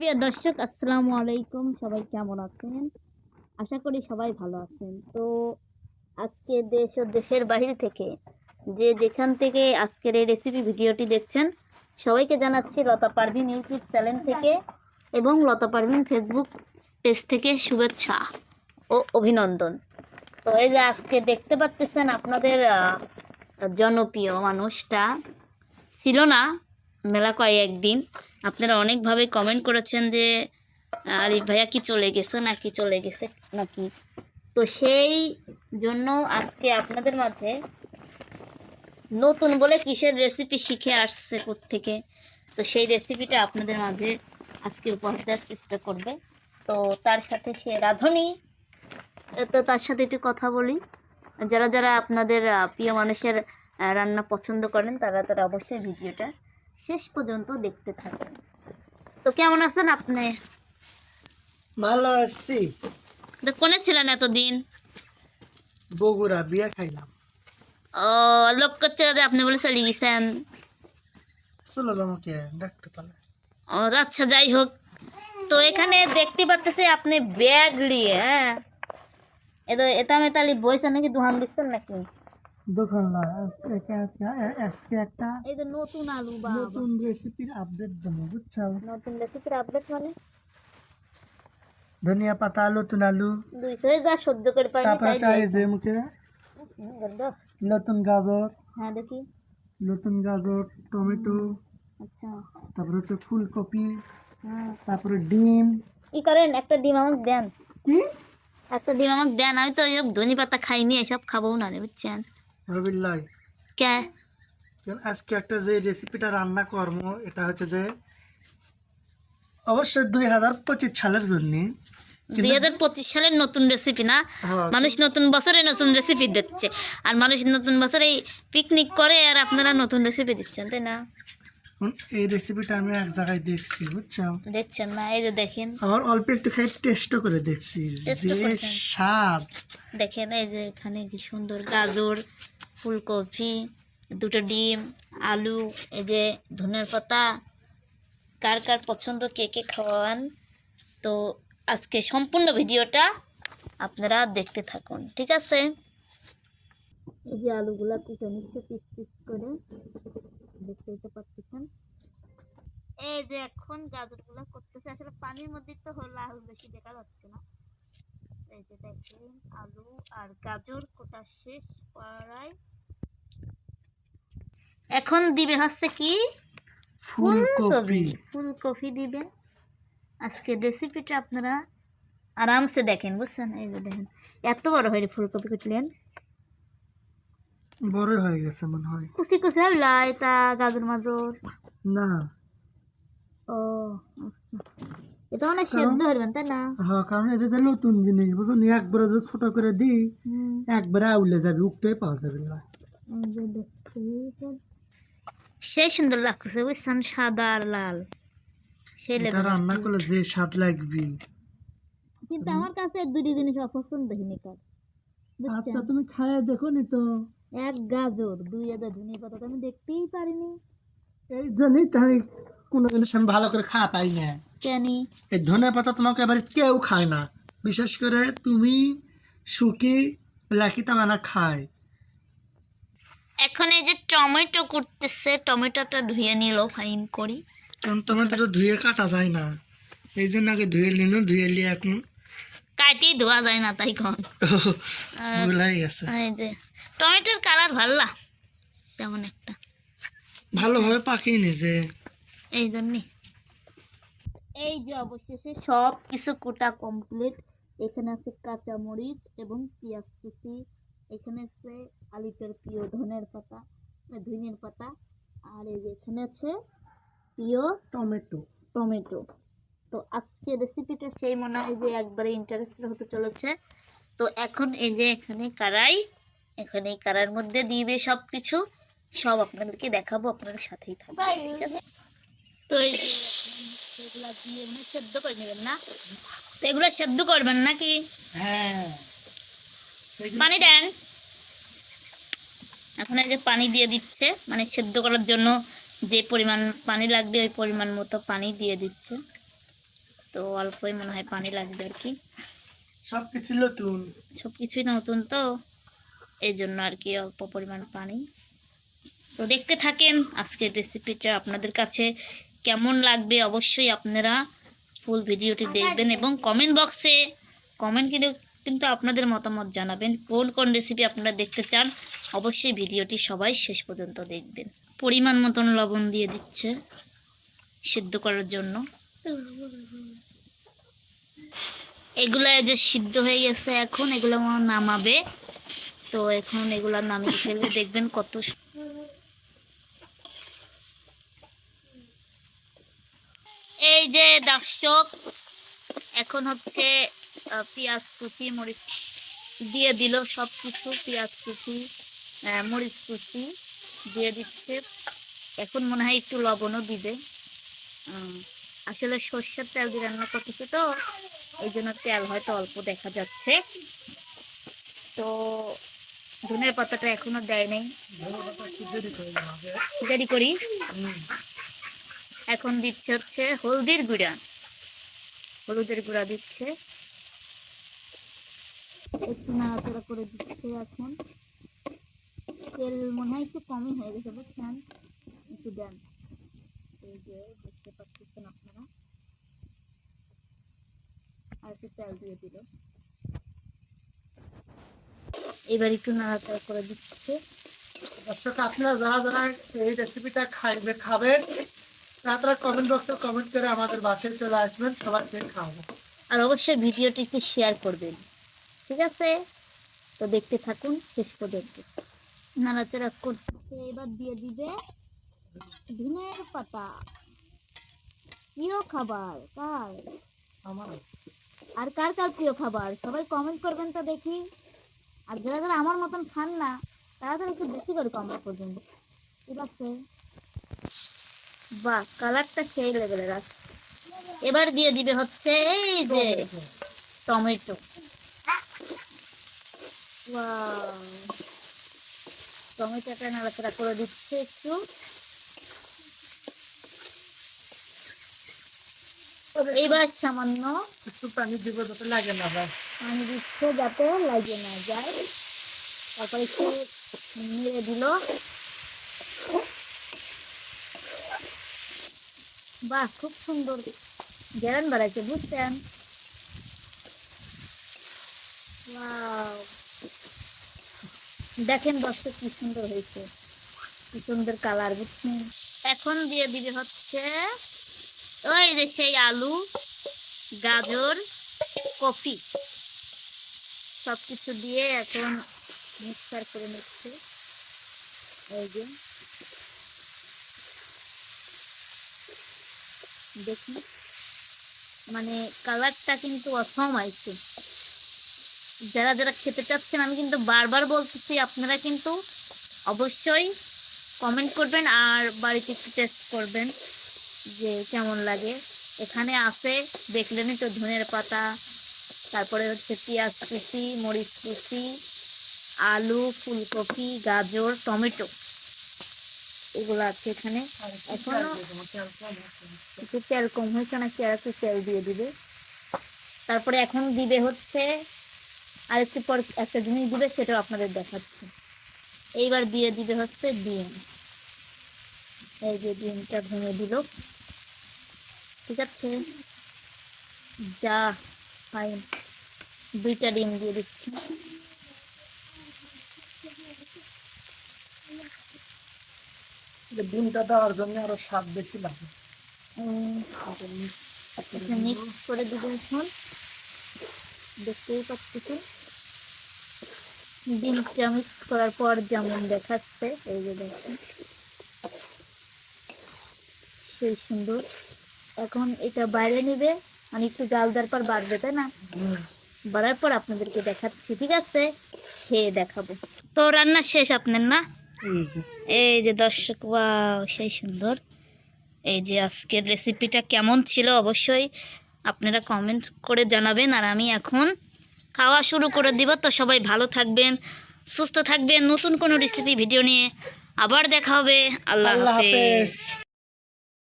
প্রিয় দর্শক, আসসালামু আলাইকুম। সবাই কেমন আছেন? আশা করি সবাই ভালো আছেন। তো আজকে দেশ ও দেশের বাইরে থেকে যে যেখান থেকে আজকের এই রেসিপি ভিডিওটি দেখছেন, সবাইকে জানাচ্ছি লতা পারভিন ইউটিউব চ্যানেল থেকে এবং লতা পারভিন ফেসবুক পেজ থেকে শুভেচ্ছা ও অভিনন্দন। তো এই যে আজকে দেখতে পাচ্ছেন আপনাদের জনপ্রিয় মানুষটা ছিল না মেলা কয়েকদিন আপনারা অনেকভাবে কমেন্ট করেছেন যে আরিফ ভাইয়া, কি চলে গেছে নাকি চলে গেছে নাকি? তো সেই জন্য আজকে আপনাদের মাঝে নতুন বলে কিসের রেসিপি শিখে আসছে থেকে তো সেই রেসিপিটা আপনাদের মাঝে আজকে উপহার দেওয়ার চেষ্টা করবে। তো তার সাথে সে রাঁধুনি। তো তার সাথে একটু কথা বলি। যারা যারা আপনাদের প্রিয় মানুষের রান্না পছন্দ করেন, তারা তারা অবশ্যই ভিডিওটা শেষ পর্যন্ত দেখতে থাকেন। তো কেমন আছেন আপনি? ভালো আছি। তো কোনে ছিলেন এতদিন? বগুড়া বিয়া খাইলাম। ও লোক করছে আপনি বলে চলে গেছেন। চলো আমাকে দেখতে তাহলে ও আচ্ছা যাই হোক। তো এখানে দেখতে পাচ্তেছি আপনি ব্যাগ নিয়ে হ্যাঁ? এটা এটা মেতালি বইছে নাকি দোকান দিচ্ছেন নাকি? দোকান আজকে একটা এই যে নতুন আলু বা নতুন রেসিপির আপডেট দেবো বুঝছ নতুন রেসিপির আপডেট মানে? ধনিয়া পাতা নতুন আলু। দুইশো যা সহ্য করে তারপরে চাই যে মুখে নতুন গাজর। হ্যাঁ দেখি। নতুন গাজর টমেটো। আচ্ছা। তারপরে হচ্ছে ফুলকপি। হ্যাঁ তারপরে ডিম। কি করেন? একটা ডিম আমাকে দেন। কি? একটা ডিম আমাকে দেন আমি তো এসব ধনি পাতা খাইনি এসব খাব না বুঝছেন? রবিল্লাই কে? আজকে একটা যে রেসিপিটা রান্না কর্ম এটা হচ্ছে যে অবশ্যই দুই হাজার পঁচিশ সালের জন্য। দুই হাজার পঁচিশ সালের নতুন রেসিপি না? হ্যাঁ, মানুষ নতুন বছরে নতুন রেসিপি দিচ্ছে। আর মানুষ নতুন বছরে পিকনিক করে আর আপনারা নতুন রেসিপি দিচ্ছেন তাই না? এই রেসিপিটা আমি এক জায়গায় দেখছি বুঝছ দেখছেন না এই যে দেখেন। আমার অল্প একটু খাই টেস্ট করে দেখছি। যে স্বাদ। দেখেন এই যে এখানে কি সুন্দর গাজর ফুলকপি, দুটো ডিম, আলু, এই যে ধনের পাতা। কার কার পছন্দ, কে কে খাওয়ান? তো আজকে সম্পূর্ণ ভিডিওটা আপনারা দেখতে থাকুন, ঠিক আছে? এই যে আলুগুলা কুটে নিচ্ছে পিস পিস করে। দেখতে পারতেছেন এই যে এখন গাজরগুলো করতেছে। আসলে পানির মধ্যে তো হলো আলু বেশি দেখা যাচ্ছে না। এই যে দেখেন আলু আর গাজর কোটা শেষ করাই। এখন দিবে হচ্ছে কি? ফুলকপি। ফুলকপি। দিবে। আজকে রেসিপিটা আপনারা আরামসে দেখেন বুঝছেন? এই যে দেখেন এত বড় হয়ে ফুলকপি কুটলেন বড় হয়ে গেছে মনে হয়। কুচি কুচি হইলাই তা গাজর মাজর না। ও। আচ্ছা। এটা মানে সেদ্ধ তাই না? হ্যাঁ কারণ এটা যে নতুন জিনিস বুঝুন একবারে যদি ছোট করে দিই হুম, একবারে আউলে যাবে উঠতেই পাওয়া যাবে না। সেই সুন্দর লাগতেছে বুঝছেন? সাদা আর লাল। এটা রান্না করলে যে স্বাদ লাগবে। কিন্তু আমার কাছে দুটি জিনিস অপছন্দ হয়নি কার আচ্ছা তুমি খায় দেখো নি তো। এক গাজর দুই আদা ধনে পাতা তো আমি দেখতেই পারিনি। এই জন্যই তাই কোনো জিনিস আমি ভালো করে খাওয়া পাই না। কেনি? এই ধনে পাতা তোমাকে এবার কেউ খায় না। বিশেষ করে তুমি সুখী লাকি তামানা খায়। এখন এই যে টমেটো করতেছে টমেটোটা ধুয়ে নিল ফাইন করি। কারণ টমেটো ধুয়ে কাটা যায় না। এই জন্য আগে ধুয়ে নিল ধুয়ে নিয়ে এখন কাটিয়ে ধোয়া যায় না তাই কন ভুলাই গেছে। টমেটোর কালার ভাল্লা তেমন একটা। ভালোভাবে পাকিয়ে নিছে এই জন্যে এই যে অবশেষে সব কিছু কোটা কমপ্লিট এখানে আছে কাঁচা মরিচ এবং পেঁয়াজ কুচি। এখানে আছে আলিপের প্রিয় ধনের পাতা ধনের পাতা। আর এই যে এখানে আছে প্রিয় টমেটো টমেটো। তো আজকে রেসিপিটা সেই মনে হয় যে একবারে ইন্টারেস্টেড হতে চলেছে। তো এখন এই যে এখানে কারাই এখানে এই কারার মধ্যে দিবে সব কিছু সব আপনাদেরকে দেখাবো আপনাদের সাথেই থাকবে ঠিক আছে? তো এগুলা দিয়ে মানে সেদ্ধ করে নেবেন না? তো এগুলো সেদ্ধ করবেন নাকি? হ্যাঁ। পানি দেন। এখন এই যে পানি দিয়ে দিচ্ছে মানে সেদ্ধ করার জন্য যে পরিমাণ পানি লাগবে ওই পরিমাণ মতো পানি দিয়ে দিচ্ছে। তো অল্পই মনে হয় পানি লাগবে আর কি। সব কিছু নতুন? সব কিছুই নতুন তো এই জন্য আর কি অল্প পরিমাণ পানি। তো দেখতে থাকেন আজকের রেসিপিটা আপনাদের কাছে কেমন লাগবে অবশ্যই আপনারা ফুল ভিডিওটি দেখবেন এবং কমেন্ট বক্সে কমেন্ট কিন্তু কিন্তু আপনাদের মতামত জানাবেন। কোন কোন রেসিপি আপনারা দেখতে চান অবশ্যই ভিডিওটি সবাই শেষ পর্যন্ত দেখবেন। পরিমাণ মতন লবণ দিয়ে দিচ্ছে সিদ্ধ করার জন্য। এগুলো যে সিদ্ধ হয়ে গেছে এখন এগুলো আমার নামাবে। তো এখন এগুলা নামিয়ে ফেলবে দেখবেন কত সু- এই যে দর্শক এখন হচ্ছে পেঁয়াজ কুচি মরিচ দিয়ে দিল সব কিছু পেঁয়াজ কুচি মরিচ কুচি দিয়ে দিচ্ছে। এখন মনে হয় একটু লবণও দিবে। আসলে সর্ষের তেল দিয়ে রান্না করতেছে তো এই জন্য তেল হয়তো অল্প দেখা যাচ্ছে। তো ধনের পাতাটা এখনও দেয় নাই। দেরি করি এখন দিচ্ছে হচ্ছে হলদির গুঁড়া। হলুদের গুঁড়া দিচ্ছে। একটু নাড়াচাড়া করে দিচ্ছে এখন। তেল মনে হয় একটু কমই হয়ে গেছে, বুঝছেন? একটু দেন। এই যে দেখতে পাচ্ছেন আপনারা। আর একটু তেল দিয়ে দিল। এবার একটু নাড়াচাড়া করে দিচ্ছে। দর্শক, আপনারা যারা যারা এই রেসিপিটা খাইবে, খাবেন তারা কমেন্ট বক্সে কমেন্ট করে আমাদের বাসায় চলে আসবেন সবাইকে খাওয়াবো। আর অবশ্যই ভিডিওটি একটু শেয়ার করবেন। ঠিক আছে? তো দেখতে থাকুন শেষ পর্যন্ত। নাড়াচাড়া করছে এবার দিয়ে দিবে ধনের পাতা। প্রিয় খাবার কার? আমার। আর কার কার প্রিয় খাবার? সবাই কমেন্ট করবেন তো দেখি। আর যারা যারা আমার মতন খান না তারা তারা একটু বেশি করে কমেন্ট করবেন। ঠিক আছে? বাহ কালারটা সেই লেভেলের আছে। এবার দিয়ে দিবে হচ্ছে এই যে টমেটো। টমেটোটা নাড়াচাড়া করে দিচ্ছে একটু। এইবার সামান্য একটু পানি দিব যাতে লাগে না ভাই পানি দিচ্ছে যাতে লাগে না যায়। তারপর একটু নেড়ে দিল। বাহ, খুব সুন্দর। গ্যারান বাড়াইছে বুঝছেন? দেখেন দর্শক, কি সুন্দর হয়েছে। কি সুন্দর কালার, বুঝছেন? এখন দিয়ে দিবে হচ্ছে। ওই যে সেই আলু, গাজর, কফি। সব কিছু দিয়ে এখন মিক্সার করে নিচ্ছে। ওই যে। দেখি মানে কালারটা কিন্তু অসম আইছে। যারা যারা খেতে চাচ্ছেন, আমি কিন্তু বারবার বলতেছি, আপনারা কিন্তু অবশ্যই কমেন্ট করবেন আর বাড়িতে একটু টেস্ট করবেন যে কেমন লাগে। এখানে আছে দেখলেনই তো ধনের পাতা, তারপরে হচ্ছে পেঁয়াজ কুচি, মরিচ কুচি, আলু, ফুলকপি, গাজর, টমেটো। এগুলো আছে এখানে। এখনও একটু তেল কম হয়েছে নাকি? আর একটু তেল দিয়ে দিবে। তারপরে এখন দিবে হচ্ছে আর একটু পর একটা জিনিস দিবে সেটাও আপনাদের দেখাচ্ছে। এইবার দিয়ে দিবে হচ্ছে ডিম। এই যে ডিমটা ভেঙে দিল। ঠিক আছে? যা ফাইন দুইটা ডিম দিয়ে দিচ্ছি। ডিমটা দেওয়ার জন্য আরও স্বাদ বেশি লাগে। মিক্স করে এখন। দেখতেই ডিমটা মিক্স করার পর যেমন দেখাচ্ছে, এই যে সেই সুন্দর। এখন এটা বাইরে নেবে মানে একটু জাল দেওয়ার পর বাড়বে, তাই না? বাড়ার পর আপনাদেরকে দেখাচ্ছি, ঠিক আছে? খেয়ে দেখাবো। তো রান্না শেষ আপনার, না? এই যে এই যে দর্শক ওয়াও সেই সুন্দর। এই যে আজকের রেসিপিটা কেমন ছিল অবশ্যই আপনারা কমেন্ট করে জানাবেন। আর আমি এখন খাওয়া শুরু করে দিব। তো সবাই ভালো থাকবেন সুস্থ থাকবেন। নতুন কোনো রেসিপি ভিডিও নিয়ে আবার দেখা হবে। আল্লাহ হাফেজ।